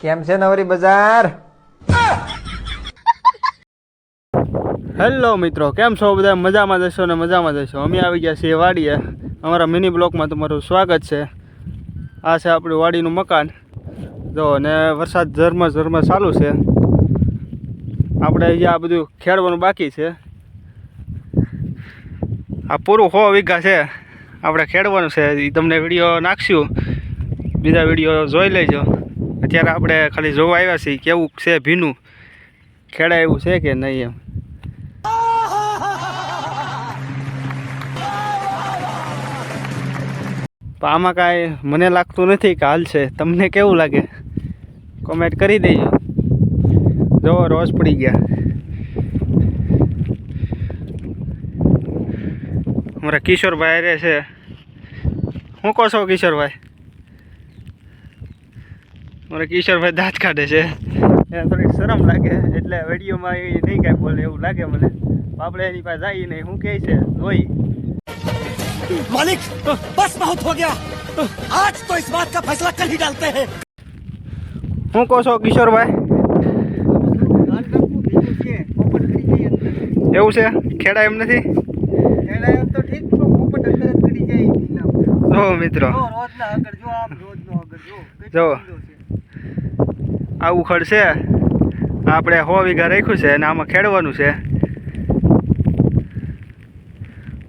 કેમ છે નવરી બજાર? હેલો મિત્રો, કેમ છો બધા? મજામાં જશો ને મજામાં જશો અમે આવી ગયા છીએ વાડીએ. અમારા મિની બ્લોકમાં તમારું સ્વાગત છે. આ છે આપણું વાડીનું મકાન. જો અને વરસાદ ઝરમર ઝરમર ચાલુ છે. આપણે અહીંયા આ બધું ખેડવાનું બાકી છે. આ પૂરું હો વીઘા છે. આપણે ખેડવાનું છે. એ તમને વીડિયો નાખશું. બીજા વીડિયો જોઈ લેજો. અત્યારે આપણે ખાલી જોવા આવ્યા છીએ કેવું છે ભીનું? ખેડાય એવું છે કે નહીં એમ? આમાં કાંઈ મને લાગતું નથી કે હાલ છે. તમને કેવું લાગે? કોમેન્ટ કરી દેજો. જો, રોજ પડી ગયા. અમારા કિશોરભાઈ રહે છે. શું કહો છો કિશોરભાઈ? મારા કિશોરભાઈ દાંત કાઢે છે એને થોડીક શરમ લાગે એટલે વિડીયોમાં એ નહીં કાંઈ બોલે એવું લાગે મને આપણે એની પાસે જઈએ નહીં શું કહે છે જોઈ मालिक बस बहुत हो गया आज तो इस बात का फैसला कल ही डालते हैं શું કહો છો કિશોરભાઈ એવું છે ખેડા એમ નથી જો મિત્રો જો આ ઉખડ છે. આપણે હો વીઘા રાખ્યું છે અને આમાં ખેડવાનું છે.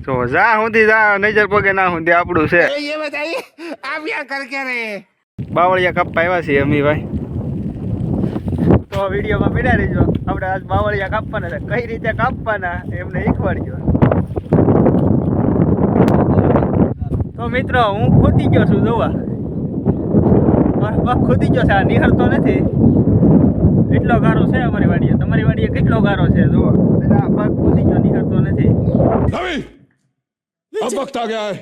તો જા સુધી જા નજર પગે ના સુધી આપણું છે. બાવળિયા કાપવા આવ્યા છીએ અમી ભાઈ. તો વિડીયોમાં પીડા રહીજો. આપણે આજ બાવળિયા કાપવાના છે. કઈ રીતે કાપવાના એમને શીખવાડજો. તો મિત્રો હું ખોતી ગયો છું જોવા. મારો પગ ખોતી ગયો છે આ નિહળતો નથી એટલો ગારો છે અમારી વાડીએ તમારી વાડીએ કેટલો ગારો છે જોવા એટલે આ પગ ખોતી ગયો નિહળતો નથી रवि अब वक्त आ गया है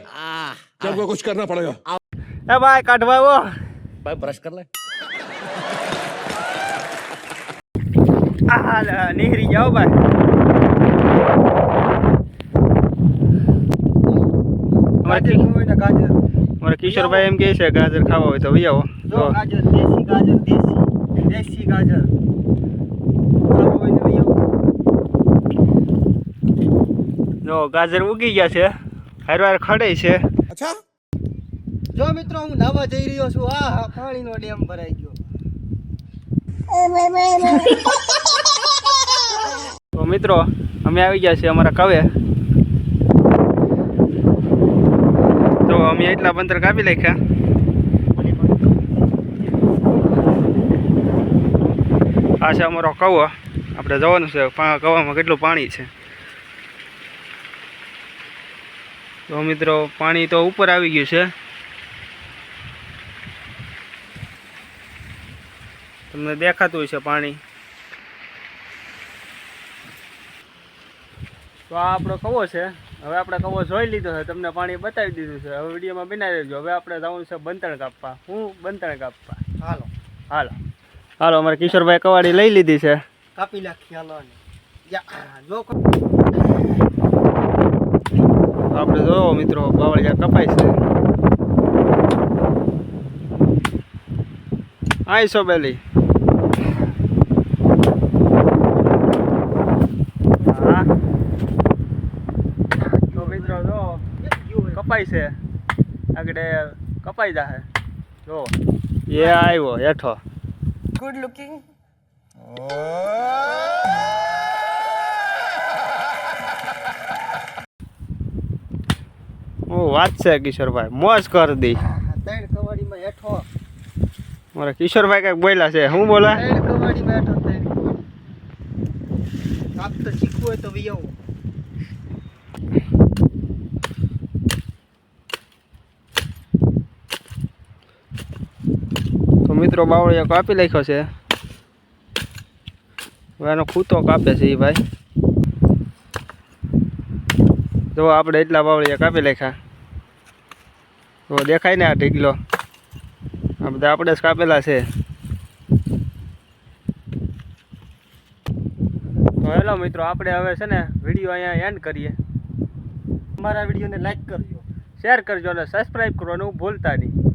जब को कुछ करना पड़ेगा એ ભાઈ કાઢવા આવો भाई ब्रश कर ले આ લે, નીહરી જાઓ ભાઈ અમારે કી- અમારા કિશોરભાઈ એમ કહે છે ગાજર ખાવા હોય તો વહી આવો. જો ગાજર દેશી ગાજર દેશી દેશી ગાજર. જો ગાજર ઉગી ગયા છે. હારવાર ખડે છે. અચ્છા. જો મિત્રો હું નાવા જઈ રહ્યો છું. આ હા પાણીનો ડેમ ભરાઈ ગયો. તો મિત્રો અમે આવી ગયા છીએ અમારા કવે. અમે એટલા બંદર કાપી નાખ્યા આ છે અમારો કવો. આપણે જવાનું છે. કવામાં કેટલું પાણી છે? તો મિત્રો, પાણી તો ઉપર આવી ગયું છે. તમને દેખાતું હશે પાણી. તો આ આપણો કવો છે. હવે આપણે કવો જોઈ લીધો છે તમને પાણી બતાવી દીધું છે. હવે વિડીયોમાં બનાવી દેજો. હવે આપણે જવાનું છે બંતણ કાપવા. હું બંતણ કાપવા. હાલો. હાલો. હાલો અમારે કિશોરભાઈ કવાડી લઈ લીધી છે. કાપી નાખી હાલો જો આપણે જોવો મિત્રો બાવળિયા કપાય છે. આઈ સોબેલી હા તો મિત્રો જો કપાય છે. આગળ કપાઈ જાહે. જો. એ આવ્યો હેઠો. ગુડ લુકિંગ હું વાત છે કિશોરભાઈ. મોજ કર દી. ત્રણ કવાડીમાં હેઠો. મારા કિશોરભાઈ કંઈક બોલ્યા છે. હું બોલા? ત્રણ કવાડીમાં હેઠો ત્રણ આપ તો શીખવું હોય તો વી આવો બાવળીઓ કાપી નાખ્યો છે. એનો ખૂતો કાપે છે એ ભાઈ. જો આપણે એટલા બાવળિયા કાપી નાખ્યા તો દેખાય ને આ ઢીગલો. આ બધા આપણે જ કાપેલા છે. તો હેલો મિત્રો, આપણે હવે છે ને વીડિયો અહીંયા એન્ડ કરીએ. અમારા વિડીયોને લાઈક કરજો શેર કરજો અને સબસ્ક્રાઈબ કરવાનું ભૂલતા નહીં.